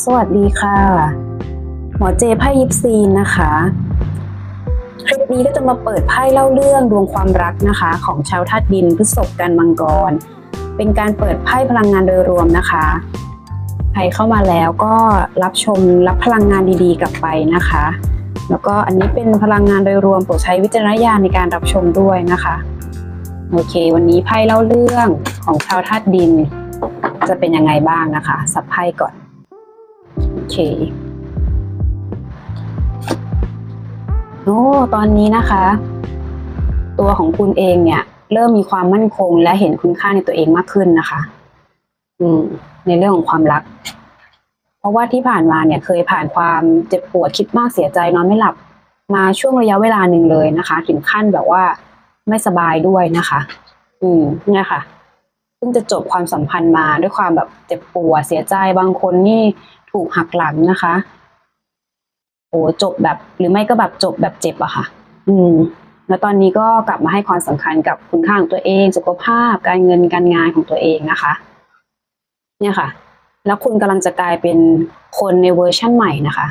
สวัสดีค่ะ หมอเจไพ่ยิปซีนนะคะ คลิปนี้ก็จะมาเปิดไพ่เล่าเรื่องดวงความรักนะคะ ของชาวธาตุดินพฤษภกันมังกร เป็นการเปิดไพ่พลังงานโดยรวมนะคะ ใครเข้ามาแล้วก็รับชมรับพลังงานดีๆ กลับไปนะคะ แล้วก็อันนี้เป็นพลังงานโดยรวมโปรดใช้วิจารณญาณในการรับชมด้วยนะคะโอเค วันนี้ไพ่เล่าเรื่องของชาวธาตุดิน จะเป็นยังไงบ้างนะคะ สับไพ่ก่อน เคโอ้ตอนนี้นะคะ ตัวของคุณเองเนี่ย เริ่มมีความมั่นคงและเห็นคุณค่าในตัวเองมากขึ้นนะคะ อืม ในเรื่องของความรัก เพราะว่าที่ผ่านมาเนี่ย เคยผ่านความเจ็บปวดคิดมากเสียใจนอนไม่หลับ มาช่วงระยะเวลาหนึ่งเลยนะคะ ถึงขั้นแบบว่าไม่สบายด้วยนะคะ อืมเนี่ยค่ะเพิ่งจะจบความสัมพันธ์มาด้วยความแบบเจ็บปวดเสียใจบางคนนี่ ถูกหักหลังนะคะ โอ้จบแบบ หรือไม่ก็แบบจบแบบเจ็บอะค่ะ อืม แล้วตอนนี้ก็กลับมาให้ความสำคัญกับคุณค่าของตัวเอง สุขภาพการเงินการงานของตัวเองนะคะ เนี่ยค่ะ แล้วคุณกำลังจะกลายเป็นคนในเวอร์ชั่นใหม่นะคะ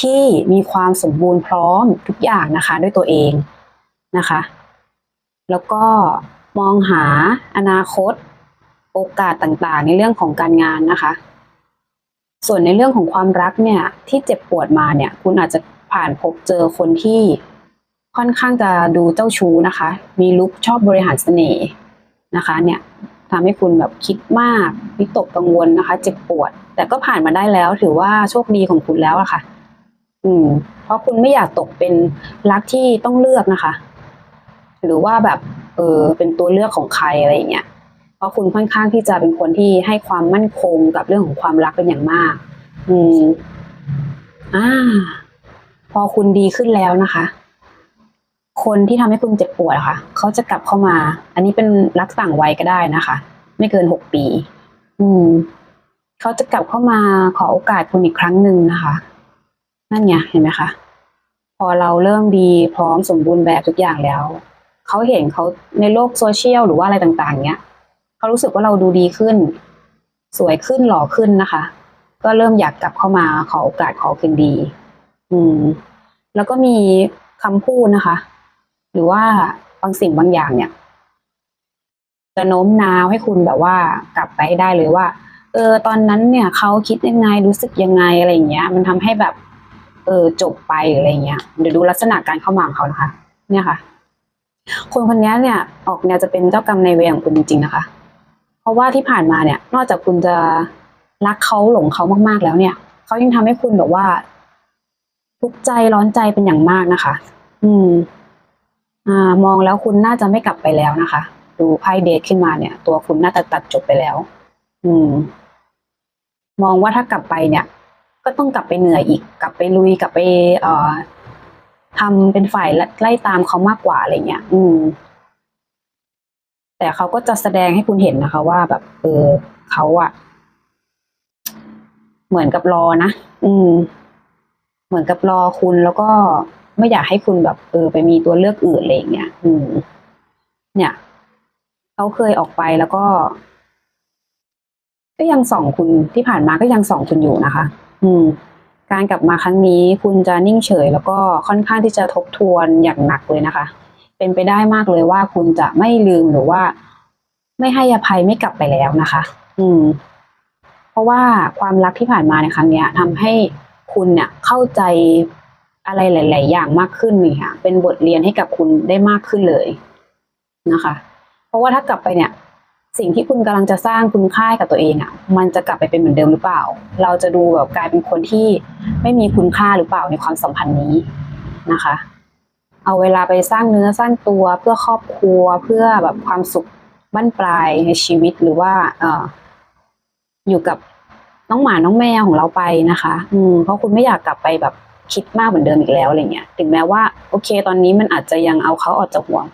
ที่มีความสมบูรณ์พร้อมทุกอย่างนะคะ ด้วยตัวเองนะคะ แล้วก็มองหาอนาคตโอกาสต่างๆ ในเรื่องของการงานนะคะ ส่วนในเรื่องของความรักเนี่ยที่เจ็บปวดมาเนี่ย คุณอาจจะผ่านพบเจอคนที่ค่อนข้างจะดูเจ้าชู้นะคะ มีลุกชอบบริหารเสน่ห์นะคะเนี่ยทำให้คุณแบบคิดมากวิตกกังวลนะคะ เจ็บปวด แต่ก็ผ่านมาได้แล้ว ถือว่าโชคดีของคุณแล้วอะค่ะ อืม เพราะคุณไม่อยากตกเป็นรักที่ต้องเลือกนะคะ หรือว่าแบบ เออเป็นตัวเลือกของใครอะไรอย่างเงี้ย เพราะคุณค่อนข้างที่จะเป็นคนที่ให้ความมั่นคงกับเรื่องของความรักเป็นอย่างมาก อืมอ่า พอคุณดีขึ้นแล้วนะคะ คนที่ทำให้คุณเจ็บปวดอะค่ะเขาจะกลับเข้ามา อันนี้เป็นรักต่างวัยก็ได้นะคะ ไม่เกินหกปี อืมเขาจะกลับเข้ามาขอโอกาสคุณอีกครั้งหนึ่งนะคะ นั่นไงเห็นไหมคะพอเราเริ่มดีพร้อมสมบูรณ์แบบทุกอย่างแล้วเขาเห็นเขาในโลกโซเชียลหรือว่าอะไรต่าง ๆเนี้ย เขารู้สึกว่าเราดูดีขึ้น สวยขึ้นหล่อขึ้นนะคะ ก็เริ่มอยากกลับเข้ามาขอโอกาสขอคืนดี อืม แล้วก็มีคำพูดนะคะ หรือว่าบางสิ่งบางอย่างเนี่ยจะโน้มน้าวให้คุณแบบว่ากลับไปได้เลยว่า เออ ตอนนั้นเนี่ยเขาคิดยังไงรู้สึกยังไงอะไรอย่างเงี้ย มันทำให้แบบ เออจบไปหรือะไรเงี้ยเดี๋ยวดูลักษณะการเข้ามาของเขานะคะ เนี่ยค่ะคนคนนี้เนี่ย ออกแนวจะเป็นเจ้ากรรมในายเวรของคุณจริงๆนะคะ เพราะว่าที่ผ่านมาเนี่ย นอกจากคุณจะรักเขาหลงเขามากๆแล้วเนี่ยเขายังทำให้คุณแบบว่า ทุกข์ใจร้อนใจเป็นอย่างมากนะคะ อืม อ่า มองแล้วคุณน่าจะไม่กลับไปแล้วนะคะ ดูไพ่เดทขึ้นมาเนี่ย ตัวคุณน่าจะตัดจบไปแล้ว อืม มองว่าถ้ากลับไปเนี่ย ก็ต้องกลับไปเหนื่อยอีก กลับไปลุยกลับไป เอ่อทำเป็นฝ่ายไล่ตามเขามากกว่าอะไรเงี้ย อืม แต่เขาก็จะแสดงให้คุณเห็นนะคะ ว่าแบบ เออเขาอะเหมือนกับรอนะอืม เหมือนกับรอคุณแล้วก็ไม่อยากให้คุณแบบ เออ ไปมีตัวเลือกอื่นอะไรอย่างเงี้ยอืม เนี่ยเขาเคยออกไปแล้วก็ ก็ยังส่องคุณที่ผ่านมาก็ยังส่องคุณอยู่นะคะ อืม การกลับมาครั้งนี้คุณจะนิ่งเฉย แล้วก็ค่อนข้างที่จะทบทวนอย่างหนักเลยนะคะ เป็นไปได้มากเลยว่าคุณจะไม่ลืมหรือว่า ไม่ให้อภัยไม่กลับไปแล้วนะคะ อืม เพราะว่าความรักที่ผ่านมาในครั้งนี้ทำให้คุณเนี่ยเข้าใจอะไรหลาย ๆ อย่างมากขึ้นนี่ค่ะเป็นบทเรียนให้กับคุณได้มากขึ้นเลยนะคะ เพราะว่าถ้ากลับไปเนี่ย สิ่งที่คุณกำลังจะสร้างคุณค่ากับตัวเองอะ่ะ มันจะกลับไปเป็นเหมือนเดิมหรือเปล่า เราจะดูแบบกลายเป็นคนที่ไม่มีคุณค่าหรือเปล่าในความสัมพันธ์นี้นะคะ เอาเวลาไปสร้างเนื้อสร้างตัวเพื่อครอบครัวเพื่อแบบความสุขบั้นปลายในชีวิตหรือว่า เอออยู่กับน้องหมาน้องแมวของเราไปนะคะ อืมเพราะคุณไม่อยากกลับไปแบบคิดมากเหมือนเดิมอีกแล้วอะไรเงี้ย ถึงแม้ว่า โอเค ตอนนี้มันอาจจะยังเอาเขาออกจากห่วง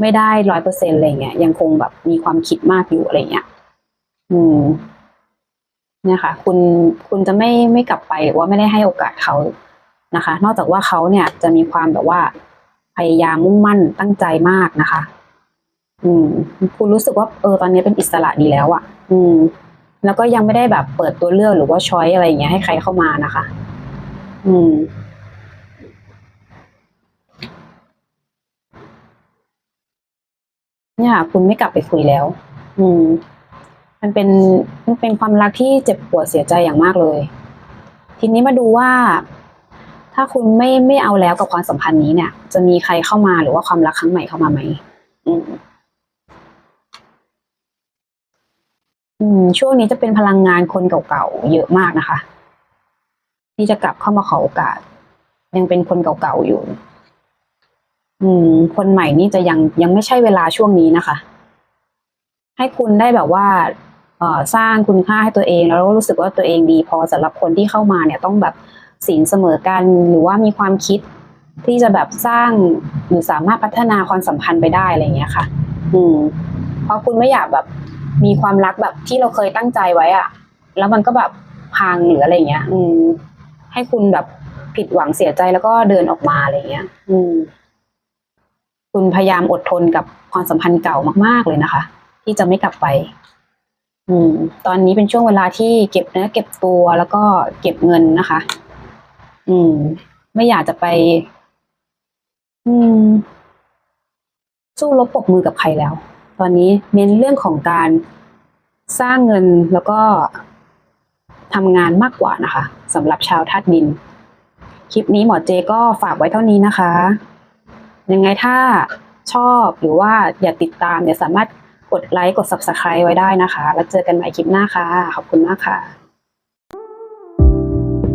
ไม่ได้ร้อยเปอร์เซ็นอะไรเงี้ย ยังคงแบบมีความคิดมากอยู่อะไรเงี้ย อืมเนี่ยค่ะ คุณคุณจะไม่ไม่กลับไปหรือว่าไม่ได้ให้โอกาสเขานะคะ นอกจากว่าเขาเนี่ยจะมีความแบบว่า พยายามมุ่งมั่นตั้งใจมากนะคะ อืม คุณรู้สึกว่าเออตอนนี้เป็นอิสระดีแล้วอะ่ะ อืม แล้วก็ยังไม่ได้แบบเปิดตัวเลือกหรือว่าช้อยอะไรอย่างเงี้ยให้ใครเข้ามานะคะ อืมเนี่ยคุณไม่กลับไปคุยแล้ว อืม มันเป็นมันเป็นความรักที่เจ็บปวดเสียใจอย่างมากเลย ทีนี้มาดูว่า ถ้าคุณไม่ไม่เอาแล้วกับความสัมพันธ์นี้เนี่ย จะมีใครเข้ามาหรือว่าความรักครั้งใหม่เข้ามาไหมอืมอืม ช่วงนี้จะเป็นพลังงานคนเก่าๆเยอะมากนะคะ ที่จะกลับเข้ามาขอโอกาส ยังเป็นคนเก่าๆอยู่ อืม คนใหม่นี่จะยังยังไม่ใช่เวลาช่วงนี้นะคะ ให้คุณได้แบบว่าเอ่อสร้างคุณค่าให้ตัวเองแล้วก็รู้สึกว่าตัวเองดีพอสำหรับคนที่เข้ามาเนี่ยต้องแบบ ศีลเสมอกันหรือว่ามีความคิดที่จะแบบสร้างหรือสามารถพัฒนาความสัมพันธ์ไปได้อะไรเงี้ยค่ะ อืม เพราะคุณไม่อยากแบบมีความรักแบบที่เราเคยตั้งใจไว้อะแล้วมันก็แบบพังหรืออะไรเงี้ย อืม ให้คุณแบบผิดหวังเสียใจแล้วก็เดินออกมาอะไรเงี้ย อืม คุณพยายามอดทนกับความสัมพันธ์เก่ามาก ๆเลยนะคะ ที่จะไม่กลับไป อืม ตอนนี้เป็นช่วงเวลาที่เก็บเนื้อเก็บตัวแล้วก็เก็บเงินนะคะ อืม ไม่อยากจะไป อืม สู้รบปรบมือกับใครแล้ว ตอนนี้เน้นเรื่องของการสร้างเงินแล้วก็ทำงานมากกว่านะคะสำหรับชาวธาตุดิน คลิปนี้หมอเจก็ฝากไว้เท่านี้นะคะ ยังไงถ้าชอบหรือว่าอยากติดตามเนี่ยสามารถกดไลค์กด subscribe ไว้ได้นะคะ แล้วเจอกันใหม่คลิปหน้าค่ะ ขอบคุณมากค่ะ